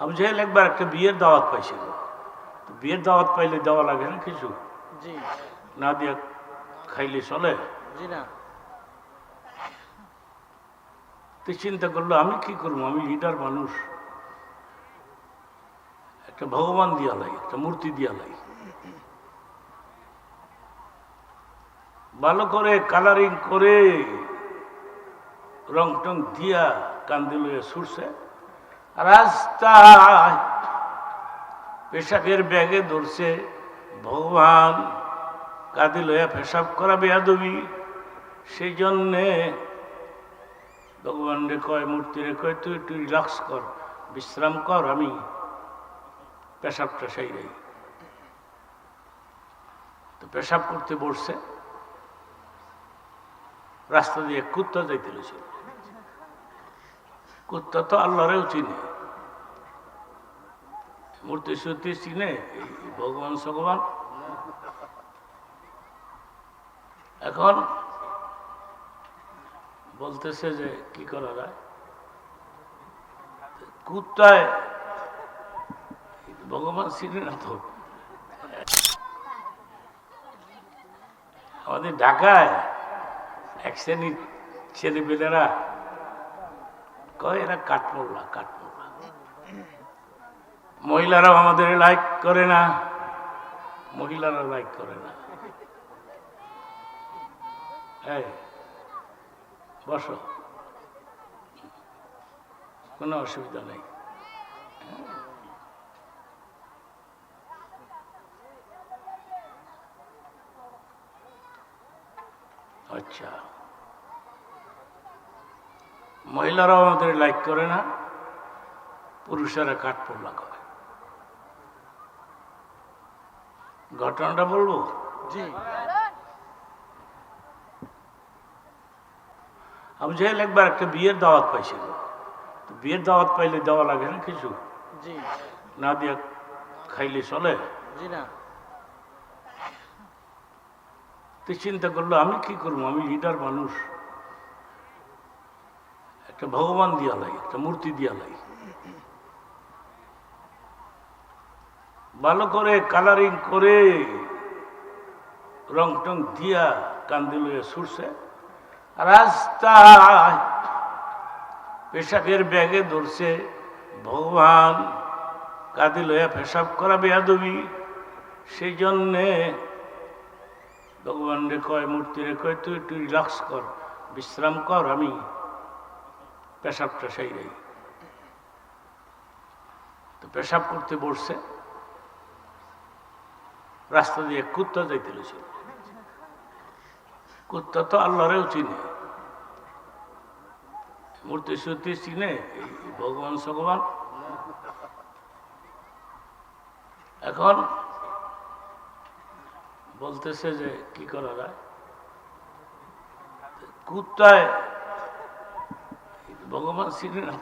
আবু জাহেল একবার একটা বিয়ের দাওয়াত পাইছিল তো বিয়ের দাওয়াত পাইলে দেওয়া লাগে না কিছু? না দিয়ে খাইলে চলে? জি না। তো চিন্তা করল আমি কি করব? আমি লিডার মানুষ। একটা ভগবান দিয়া লাই একটা মূর্তি দিয়া লাই। ভালো করে কালারিং করে রং টং দিয়া কান্দি কান্দিল সুরছে রাস্তায় পেশাকের ব্যাগে ধরছে ভগবান কাঁদি লইয়া পেশাব করা বেয়াদবি। সেই জন্যে ভগবান রে কয়, মূর্তি রে কয়, তুই তুই রিল্যাক্স কর, বিশ্রাম কর, আমি পেশাবটা সেই রে তো পেশাব করতে বসছে। রাস্তা দিয়ে কুত্তা যাইতে লেছিল কুত্তা তো আল্লাহরেও চিনে। মূর্তি সত্যি চিনে ভগবান ভগবান এখন বলতেছে যে, কি করা যায়? কুত্তায়, ভগবান চিনে না তো। আমাদের ঢাকায় এক শ্রেণির ছেলেপেলেরা কয়, এরা কাঠমোল্লা কাঠমোল্লা। মহিলারাও আমাদের লাইক করে না মহিলারা লাইক করে না। এই, বসো। কোনো অসুবিধা নেই। আচ্ছা। মহিলারাও আমাদের লাইক করে না পুরুষেরা কাঠ পড়লা করে। ঘটনাটা বলব? জি। আবু জাহেল একবার একটা বিয়ের দাওয়াত পাইছিল তো বিয়ের দাওয়াত পাইলে দেওয়া লাগে না কিছু? জি। না দিয়ে খাইলে চলে? জি না। তো চিন্তা করল আমি কি করব? আমি লিডার মানুষ। একটা ভগবান দিয়া লাই একটা মূর্তি দিয়া লাই ভালো করে কালারিং করে রং টং দিয়া কান্দিল সুরছে রাস্তায় পেশাকের ব্যাগে ধরছে, ভগবান কাঁদি লইয়া পেশাব করা বেয়াদবি। সেই জন্যে ভগবান রে কয়, মূর্তি রে কয়, তুই তুই রিল্যাক্স কর, বিশ্রাম কর আমি। পেশাবটা সেই রে তো পেশাব করতে বসছে। রাস্তা দিয়ে কুত্তা যাইতে লেছিল কুত্তা তো আল্লাহরেও চিনে। মূর্তি সত্যি চিনে ভগবান ভগবান এখন বলতেছে যে কি করা যায়? কুত্তায় ভগবান চিনে না